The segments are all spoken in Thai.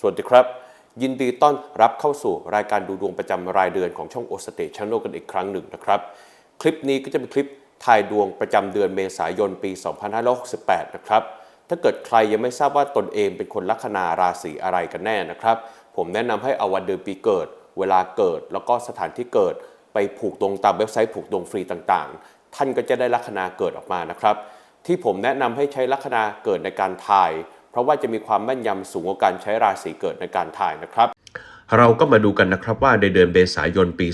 สวัสดีครับ ยินดีต้อนรับเข้าสู่รายการดูดวงประจำรายเดือนของช่องโอสเตชันโลกันอีกครั้งหนึ่งนะครับ คลิปนี้ก็จะเป็นคลิปทายดวงประจำเดือนเมษายนปี 2568 นะครับ ถ้าเกิดใครยังไม่ทราบว่าตนเองเป็นคนลัคนาราศีอะไรกันแน่นะครับ ผมแนะนำให้เอาวันเดือนปีเกิด เวลาเกิดแล้วก็สถานที่เกิด ไปผูกดวงตามเว็บไซต์ผูกดวงฟรีต่างๆ ท่านก็จะได้ลัคนาเกิดออกมานะครับ ที่ผมแนะนำให้ใช้ลัคนาเกิดในการทาย ราะว่าจะมีความแม่นยำสูงกว่าการใช้ราศีเกิดในการถ่ายนะครับ เราก็มาดูกันนะครับว่าในเดือนเมษายนปี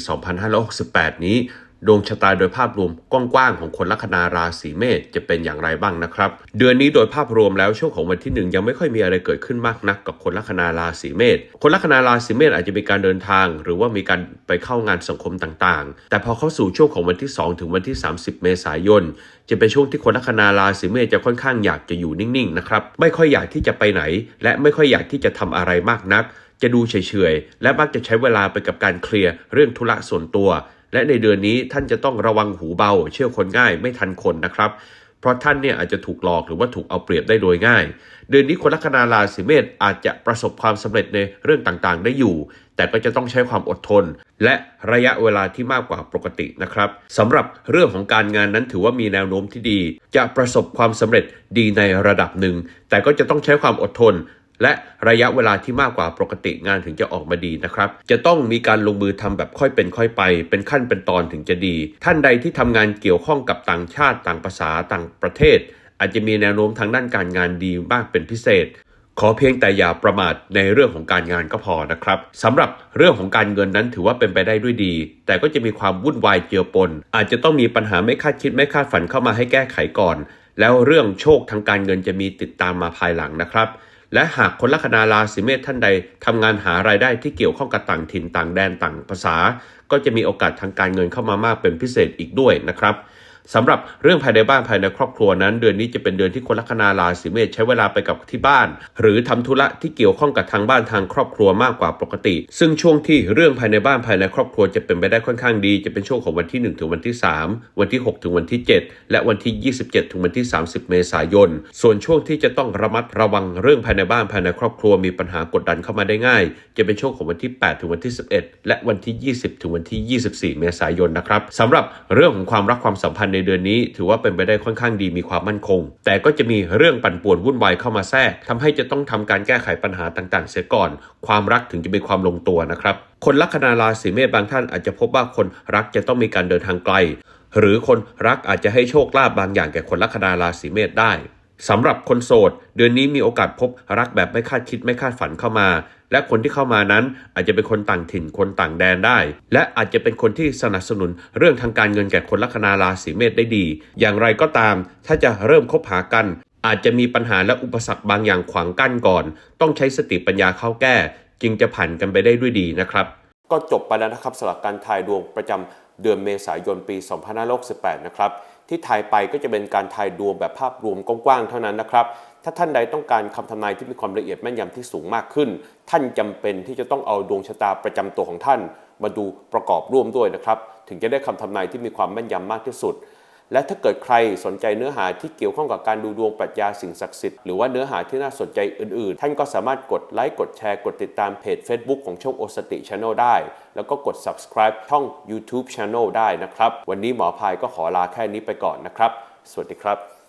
2568 นี้ ดวงชะตาโดยภาพรวมกว้างๆของคนลัคนาราศีเมษจะเป็นอย่างไรบ้างนะครับ เดือนนี้โดยภาพรวมแล้วช่วงของวันที่หนึ่งยังไม่ค่อยมีอะไรเกิดขึ้นมากนักกับคนลัคนาราศีเมษคนลัคนาราศีเมษอาจจะมีการเดินทาง หรือว่ามีการไปเข้างานสังคมต่างๆ แต่พอเข้าสู่ช่วงของวันที่ 2 ถึงวันที่ 30 เมษายน จะเป็นช่วงที่คนลัคนาราศีเมษจะค่อนข้างอยากจะอยู่นิ่งๆนะครับไม่ค่อยอยากที่จะไปไหน และไม่ค่อยอยากที่จะทำอะไรมากนัก จะดูเฉยๆและมักจะใช้เวลาไปกับการเคลียร์เรื่องธุระส่วนตัว และในเดือนนี้ท่านจะต้องระวังหูเบา เชื่อคนง่ายไม่ทันคนนะครับ เพราะท่านเนี่ยอาจจะถูกหลอกหรือว่าถูกเอาเปรียบได้โดยง่าย เดือนนี้คนลัคนาราศีเมษอาจจะประสบความสำเร็จในเรื่องต่างๆ ได้อยู่ แต่ก็จะต้องใช้ความอดทน และระยะเวลาที่มากกว่าปกตินะครับสำหรับเรื่องของการงานนั้นถือว่ามีแนวโน้มที่ดี จะประสบความสำเร็จดีในระดับหนึ่งแต่ก็จะต้องใช้ความอดทน และระยะเวลาที่มากกว่าปกติงานถึงจะออกมาดีนะครับ จะต้องมีการลงมือทำแบบค่อยเป็นค่อยไป เป็นขั้นเป็นตอนถึงจะดี ท่านใดที่ทำงานเกี่ยวข้องกับต่างชาติต่างภาษาต่างประเทศ อาจจะมีแนวโน้มทางด้านการงานดีมากเป็นพิเศษขอเพียงแต่อย่าประมาทในเรื่องของการงานก็พอนะครับสำหรับเรื่องของการเงินนั้นถือว่าเป็นไปได้ด้วยดี แต่ก็จะมีความวุ่นวายเจือปน อาจจะต้องมีปัญหาไม่คาดคิดไม่คาดฝันเข้ามาให้แก้ไขก่อน แล้วเรื่องโชคทางการเงินจะมีติดตามมาภายหลังนะครับ และหากคนลัคนาราศีเมษท่านใดทำงานหารายได้ที่เกี่ยวข้องกับต่างถิ่นต่างแดนต่างภาษา ก็จะมีโอกาสทางการเงินเข้ามามากเป็นพิเศษอีกด้วยนะครับ สำหรับเรื่องภายในบ้านภายในครอบครัวนั้น เดือนนี้จะเป็นเดือนที่คนลัคนาราศีเมษใช้เวลาไปกับที่บ้าน หรือทำธุระที่เกี่ยวข้องกับทางบ้านทางครอบครัวมากกว่าปกติ ซึ่งช่วงที่เรื่องภายในบ้านภายในครอบครัวจะเป็นไปได้ค่อนข้างดี จะเป็นช่วงของวันที่ 1 ถึงวันที่ 3 วันที่ 6 ถึงวันที่ 7 และวันที่ 27 ถึงวันที่ 30 เมษายน ส่วนช่วงที่จะต้องระมัดระวังเรื่องภายในบ้านภายในครอบครัวมีปัญหากดดันเข้ามาได้ง่าย จะเป็นช่วงของวันที่ 8 ถึงวันที่ 11 และวันที่ 20 ถึงวันที่ 24 เมษายนนะครับสำหรับเรื่องของความรักความสัมพันธ์ในเดือนนี้ ถือว่าเป็นไปได้ค่อนข้างดีมีความมั่นคง แต่ก็จะมีเรื่องปั่นป่วนวุ่นวายเข้ามาแทรกทำให้จะต้องทำการแก้ไขปัญหาต่างๆ เสียก่อน ความรักถึงจะมีความลงตัวนะครับ คนลัคนาราศีเมษบางท่านอาจจะพบว่าคนรักจะต้องมีการเดินทางไกล หรือคนรักอาจจะให้โชคลาภบางอย่างแก่คนลัคนาราศีเมษได้ สำหรับคนโสด เดือนนี้มีโอกาสพบรักแบบไม่คาดคิดไม่คาดฝันเข้ามา และคนที่เข้ามานั้นอาจจะเป็นคนต่างถิ่นคนต่างแดนได้ และอาจจะเป็นคนที่สนับสนุนเรื่องทางการเงินแก่คนลัคนาราศีเมษได้ดี อย่างไรก็ตาม ถ้าจะเริ่มคบหากันอาจจะมีปัญหาและอุปสรรคบางอย่างขวางกั้นก่อน ต้องใช้สติปัญญาเข้าแก้ จึงจะผ่านกันไปได้ด้วยดีนะครับ ก็จบไปแล้วนะครับสำหรับการทายดวงประจำเดือนเมษายนปี 2568 นะครับ ที่ทายไปก็จะเป็นการทายดวงแบบภาพรวมกว้างๆเท่านั้นนะครับ ถ้าท่านใดต้องการคำทำนายที่มีความละเอียดแม่นยำที่สูงมากขึ้น ท่านจำเป็นที่จะต้องเอาดวงชะตาประจำตัวของท่าน มาดูประกอบร่วมด้วยนะครับ ถึงจะได้คำทำนายที่มีความแม่นยำมากที่สุด และถ้าเกิดใครสนใจเนื้อหาที่เกี่ยวข้องกับการดูดวงปรัชญาสิ่งศักดิ์สิทธิ์หรือว่าเนื้อหาที่น่าสนใจอื่น ๆ ท่านก็สามารถกดไลค์กดแชร์กดติดตามเพจ Facebook ของช่องโอสติชาแนลได้ แล้วก็กด subscribe ช่อง YouTube Channel ได้นะครับ วันนี้หมอพายก็ขอลาแค่นี้ไปก่อนนะครับ สวัสดีครับ